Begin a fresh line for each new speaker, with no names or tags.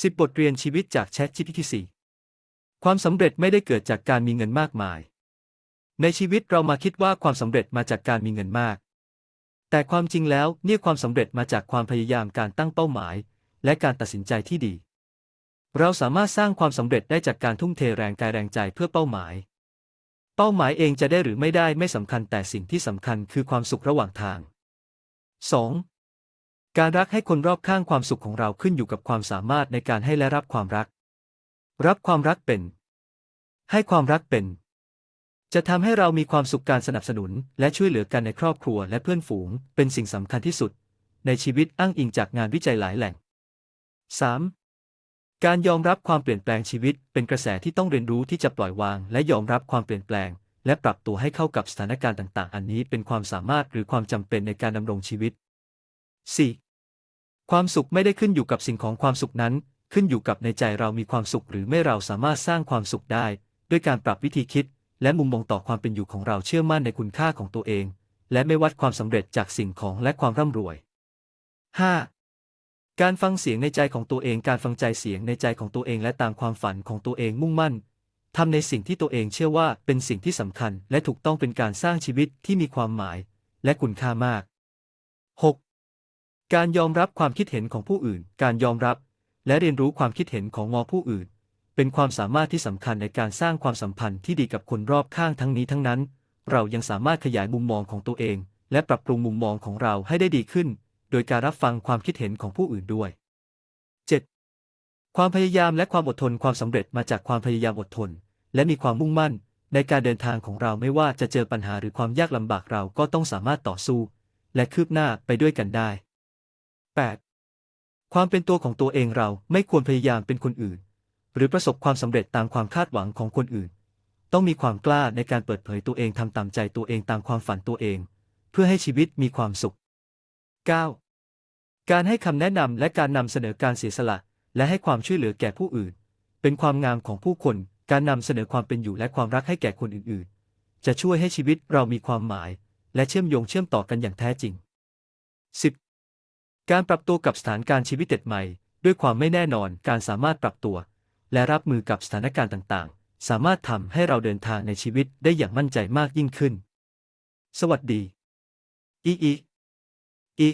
10 บทเรียนชีวิตจาก ChatGPT 4ความสำเร็จไม่ได้เกิดจากการมีเงินมากมาย ในชีวิตเรามาคิดว่าความสำเร็จมาจากการมีเงินมาก แต่ความจริงแล้วเนี่ยความสำเร็จมาจากความพยายามการตั้งเป้าหมาย และการตัดสินใจที่ดี เราสามารถสร้างความสำเร็จได้จากการทุ่มเทแรงกายแรงใจเพื่อเป้าหมาย เป้าหมายเองจะได้หรือไม่ได้ไม่สำคัญแต่สิ่งที่สำคัญคือความสุขระหว่างทาง 2. การรักให้คนรอบข้างความสุขของเราขึ้นอยู่กับความสามารถในการให้และรับความรัก รับความรักเป็น ให้ความรักเป็น จะทำให้เรามีความสุขการสนับสนุน และช่วยเหลือกันในครอบครัวและเพื่อนฝูง เป็นสิ่งสำคัญที่สุด ในชีวิตอ้างอิงจากงานวิจัยหลายแหล่ง 3. การยอมรับความเปลี่ยนแปลงชีวิต เป็นกระแสที่ต้องเรียนรู้ที่จะปล่อยวาง และยอมรับความเปลี่ยนแปลง และปรับตัวให้เข้ากับสถานการณ์ต่าง ๆ อันนี้เป็นความสามารถหรือความจำเป็นในการดำรงชีวิต 4. ความสุขไม่ได้ขึ้นอยู่กับสิ่งของความสุขนั้น ขึ้นอยู่กับในใจเรามีความสุขหรือไม่เราสามารถสร้างความสุขได้ ด้วยการปรับวิธีคิด และมุมมองต่อความเป็นอยู่ของเราเชื่อมั่นในคุณค่าของตัวเอง และไม่วัดความสำเร็จจากสิ่งของและความร่ำรวย 5. การฟังเสียงในใจของตัวเองการฟังใจเสียงในใจของตัวเองและตามความฝันของตัวเองมุ่งมั่นทำในสิ่งที่ตัวเองเชื่อว่าเป็นสิ่งที่สำคัญ และถูกต้องเป็นการสร้างชีวิตที่มีความหมาย และคุณค่ามาก 6. การยอมรับความคิดเห็นของผู้อื่น การยอมรับและเรียนรู้ความคิดเห็นของงอผู้อื่น เป็นความสามารถที่สำคัญในการสร้างความสัมพันธ์ที่ดีกับคนรอบข้างทั้งนี้ทั้งนั้น เรายังสามารถขยายมุมมองของตัวเอง และปรับปรุงมุมมองของเราให้ได้ดีขึ้น โดยการรับฟังความคิดเห็นของผู้อื่นด้วย 7. ความพยายามและความอดทนความสำเร็จมาจากความพยายามอดทน และมีความมุ่งมั่น ในการเดินทางของเราไม่ว่าจะเจอปัญหาหรือความยากลำบากเราก็ต้องสามารถต่อสู้ และคืบหน้าไปด้วยกันได้ 8. ความเป็นตัวของตัวเองเราไม่ควรพยายามเป็นคนอื่น หรือประสบความสำเร็จตามความคาดหวังของคนอื่น ต้องมีความกล้าในการเปิดเผยตัวเองทำตามใจตัวเองตามความฝันตัวเอง เพื่อให้ชีวิตมีความสุข 9. การให้คำแนะนำและการนำเสนอการเสียสละ และให้ความช่วยเหลือแก่ผู้อื่น เป็นความงามของผู้คน การนำเสนอความเป็นอยู่และความรักให้แก่คนอื่นๆ จะช่วยให้ชีวิตเรามีความหมาย และเชื่อมโยงเชื่อมต่อกันอย่างแท้จริง 10. การปรับตัวกับสถานการณ์ชีวิตเด็ดใหม่ ด้วยความไม่แน่นอนการสามารถปรับตัว และรับมือกับสถานการณ์ต่างๆ สามารถทำให้เราเดินทางในชีวิตได้อย่างมั่นใจมากยิ่งขึ้น สวัสดีอีอีอี